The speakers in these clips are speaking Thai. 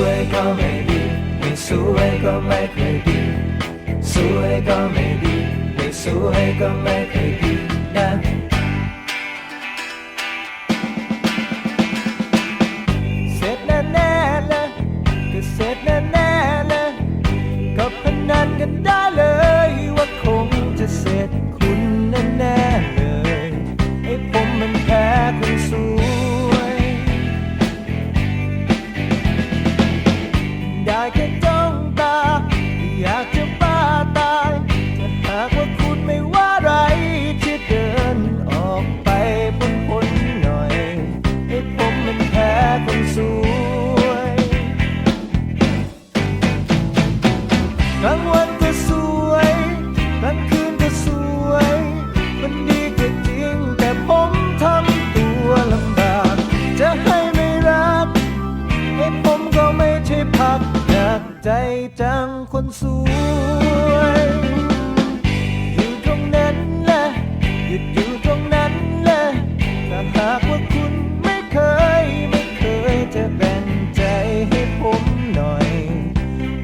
วยก็ไม่ดีไม่สวยก็ไม่เคยดี สวยก็ไม่ดีไม่สวยก็ไม่เคยดีนะ พักอยากใจจังคนสวย อยู่ตรงนั้นแหละหยุดอยู่ตรงนั้นแหละถ้าหากว่าคุณไม่เคย ไม่เคยจะแบ่งใจให้ผมหน่อย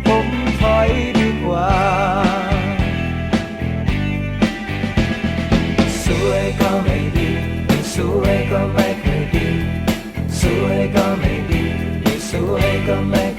ผมถอยดีกว่า สวยก็ไม่ดีไม่สวยก็ไม่เคยดี สวยก็ไม่ดีไม่สวยก็ไม่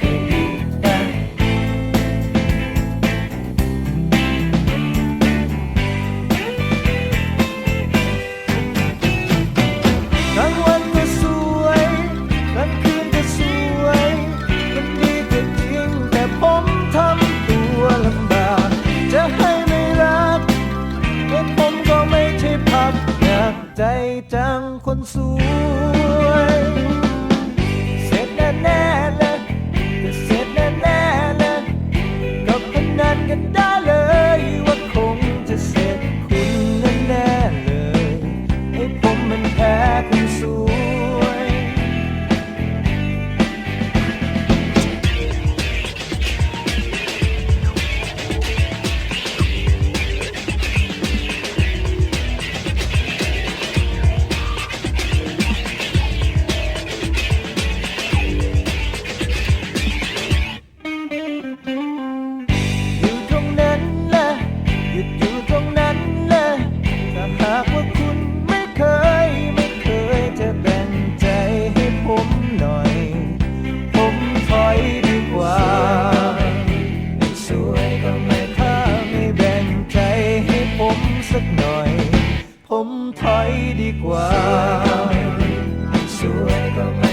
ใจจังคนสวย เสร็จแน่ๆเลยจะเสร็จแน่ๆเลยก็พนันกันได้เลยว่าคงจะเสร็จคุณแน่ๆเลย ให้ผมมันแพ้คนสวย ดีกว่า สวยก็ไม่